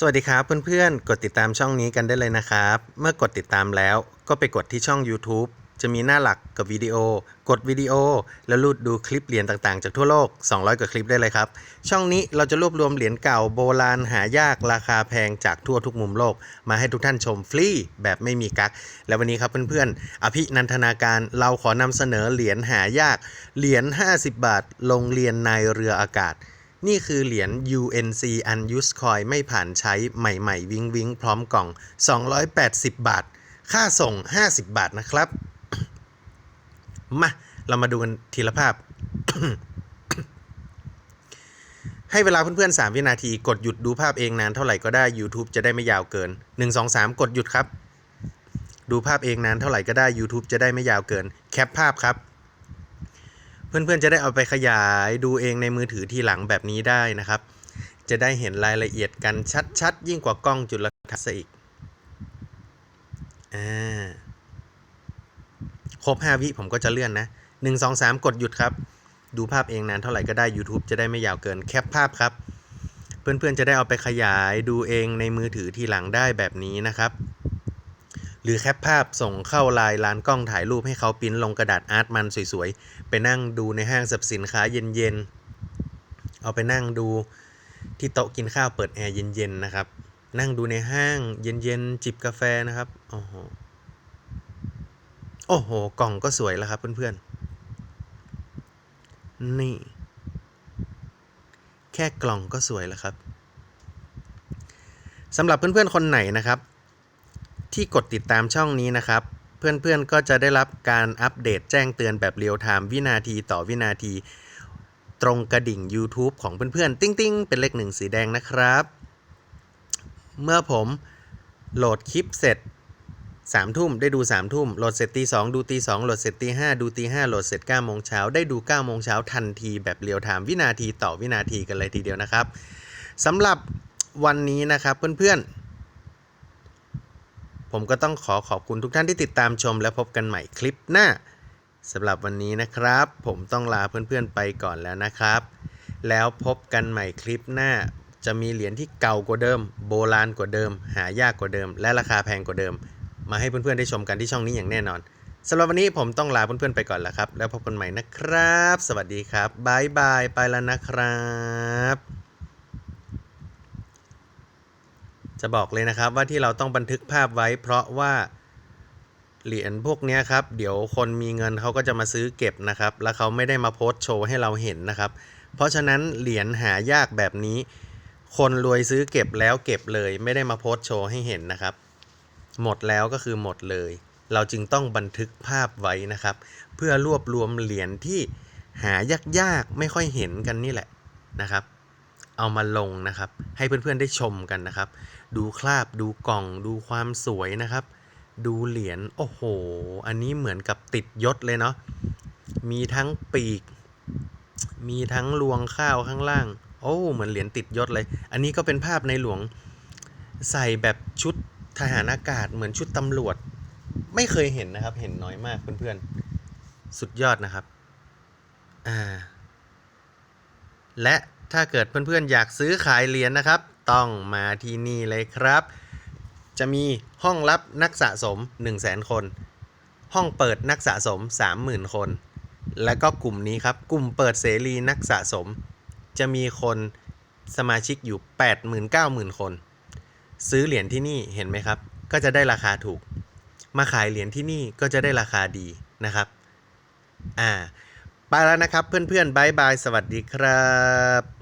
สวัสดีครับเพื่อนๆ กดติดตามช่องนี้กันได้เลยนะครับ เมื่อกดติดตามแล้วก็ไปกดที่ช่อง YouTube จะมีหน้าหลักกับวิดีโอ กดวิดีโอ แล้วลูดดูคลิปเหรียญต่างๆ จากทั่วโลก 200 กว่าคลิปได้เลยครับ ช่องนี้เราจะรวบรวมเหรียญเก่าโบราณหายากราคาแพงจากทั่วทุกมุมโลก มาให้ทุกท่านชมฟรีแบบไม่มีกักและวันนี้ครับเพื่อนๆ อภินันทนาการเราขอนำเสนอเหรียญหายาก เหรียญ 50 บาท ลงเรียนในเรืออากาศ นี่คือเหรียญ UNC Unused Coin ไม่ผ่านใช้ใหม่ๆ วิงวิงพร้อมกล่อง 280 บาท ค่าส่ง 50 บาทนะครับ มา เรามาดูกันทีละภาพ ให้เวลาเพื่อนๆ 3 วินาที กดหยุดดูภาพเองนานเท่าไหร่ก็ได้ YouTube จะได้ไม่ยาวเกิน 1 2 3 กดหยุดครับ ดูภาพเองนานเท่าไหร่ก็ได้ YouTube จะได้ไม่ยาวเกิน แคปภาพครับ เพื่อนๆจะได้เอาไปขยายดูเองในมือถือทีหลังแบบนี้ได้นะครับ จะได้เห็นรายละเอียดกันชัดๆ ยิ่งกว่ากล้องจุลทรรศน์อีกอ่าครบ 5 วิผมก็จะเลื่อนนะ 1 2 3 กดหยุดครับ ดูภาพเองนานเท่าไหร่ก็ได้ YouTube จะได้ไม่ยาวเกินแคปภาพครับ เพื่อนๆจะได้เอาไปขยายดูเองในมือถือทีหลังได้แบบนี้นะครับ รือแคปภาพส่งเข้าไลน์ร้านกล้องถ่ายรูปให้เขาปิ้นลงกระดาษอาร์ตมันสวยๆ ไปนั่งดูในห้างสรรพสินค้าเย็นๆ เอาไปนั่งดูที่โต๊ะกินข้าวเปิดแอร์เย็นๆนะครับ นั่งดูในห้างเย็นๆ จิบกาแฟนะครับโอ้โหโอ้โห กล่องก็สวยแล้วครับเพื่อนๆ นี่ แค่กล่องก็สวยแล้วครับสำหรับเพื่อนๆ คนไหนนะครับ ที่กดติดตามช่องนี้นะครับ เพื่อนๆก็จะได้รับการอัปเดตแจ้งเตือนแบบเรียลไทม์วินาทีต่อวินาที ตรงกระดิ่ง YouTube ของเพื่อนๆ ติ้งๆ เป็นเลขหนึ่งสีแดงนะครับ เมื่อผมโหลดคลิปเสร็จ3ทุ่มได้ดู3ทุ่มโหลดเสร็จตี2ดูตี2โหลดเสร็จตี5ดูตี5โหลดเสร็จ9โมงเช้าได้ดู9โมงเช้าทันทีแบบเรียลไทม์วินาทีต่อวินาทีกันเลยทีเดียวนะครับสำหรับวันนี้นะครับเพื่อนๆ ผมก็ต้องขอขอบคุณทุกท่านที่ติดตามชม และพบกันใหม่คลิปหน้าสำหรับวันนี้นะครับ ผมต้องลาเพื่อนๆไปก่อนแล้วนะครับ แล้วพบกันใหม่คลิปหน้า จะมีเหรียญที่เก่ากว่าเดิม โบราณกว่าเดิม หายากกว่าเดิม และราคาแพงกว่าเดิม มาให้เพื่อนๆได้ชมกันที่ช่องนี้อย่างแน่นอนสำหรับวันนี้ผมต้องลาเพื่อนๆไปก่อนแล้วครับ แล้วพบกันใหม่นะครับ สวัสดีครับบายบายไปแล้วนะครับ จะบอกเลยนะครับว่าที่เราต้องบันทึกภาพไว้ เพราะว่าเหรียญพวกนี้ครับ เดี๋ยวคนมีเงินเขาก็จะมาซื้อเก็บนะครับ แล้วเขาไม่ได้มาโพสต์โชว์ให้เราเห็นนะครับ เพราะฉะนั้นเหรียญหายากแบบนี้ คนรวยซื้อเก็บแล้วเก็บเลย ไม่ได้มาโพสต์โชว์ให้เห็นนะครับ หมดแล้วก็คือหมดเลย เราจึงต้องบันทึกภาพไว้นะครับ เพื่อรวบรวมเหรียญที่หายากๆไม่ค่อยเห็นกันนี่แหละนะครับ เอามาลงนะครับ ให้เพื่อนๆได้ชมกันนะครับ ดูคราบดูกล่อง ดูความสวยนะครับ ดูเหรียญโอ้โห อันนี้เหมือนกับติดยศเลยเนาะมีทั้งปีก มีทั้งรวงข้าวข้างล่าง โอ้เหมือนเหรียญติดยศเลย อันนี้ก็เป็นภาพในหลวงใส่แบบชุดทหารอากาศเหมือนชุดตำรวจ ไม่เคยเห็นนะครับ เห็นน้อยมากเพื่อนๆ สุดยอดนะครับ อ่า และ ถ้าเกิดเพื่อนๆอยากซื้อขายเหรียญนะครับ ต้องมาที่นี่เลยครับ จะมีห้องรับนักสะสม 1 0 0 0 0 0 คน ห้องเปิดนักสะสม 30,000 คน และก็กลุ่มนี้ครับ กลุ่มเปิดเสรีนักสะสม จะมีคนสมาชิกอยู่ 80,000 90,000 คน ซื้อเหรียญที่นี่เห็นไหมครับ ก็จะได้ราคาถูก มาขายเหรียญที่นี่ก็จะได้ราคาดีนะครับ อ่าไปแล้วนะครับเพื่อนๆบายบาย สวัสดีครับ